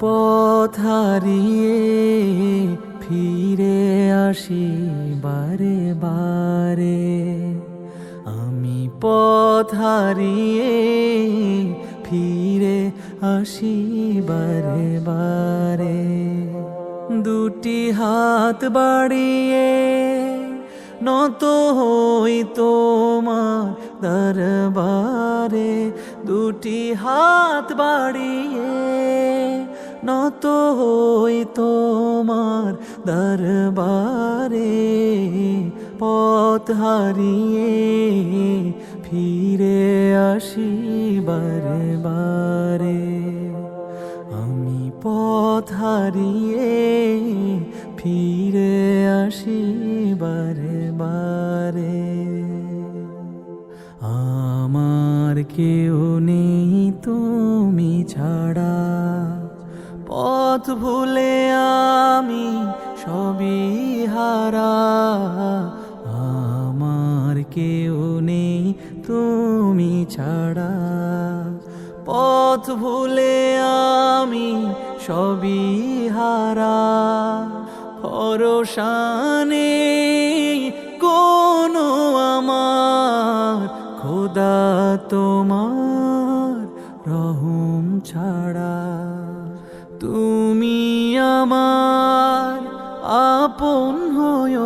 পথ হারিয়ে ফিরে আসি বারে বারে। আমি পথ হারিয়ে ফিরে আসি বারে বারে। দুটি হাত বাড়িয়ে নত হই তোমার দরবারে। দুটি হাত বাড়িয়ে নত হই তোমার দরবারে, পথ হারিয়ে ফিরে আসি বারে আমি পথ হারিয়ে ফিরে আসি বারে বারে আমার কেউ নেই তুমি ছাড়া। পথ ভুলে আমি সবই হারা। আমার কেউ নেই তুমি ছাড়া। পথ ভুলে আমি সবই হারা। ভরসানে কোনো আমার। খোদা তোমার রহম ছাড়া। তুমি আমার আপন হয়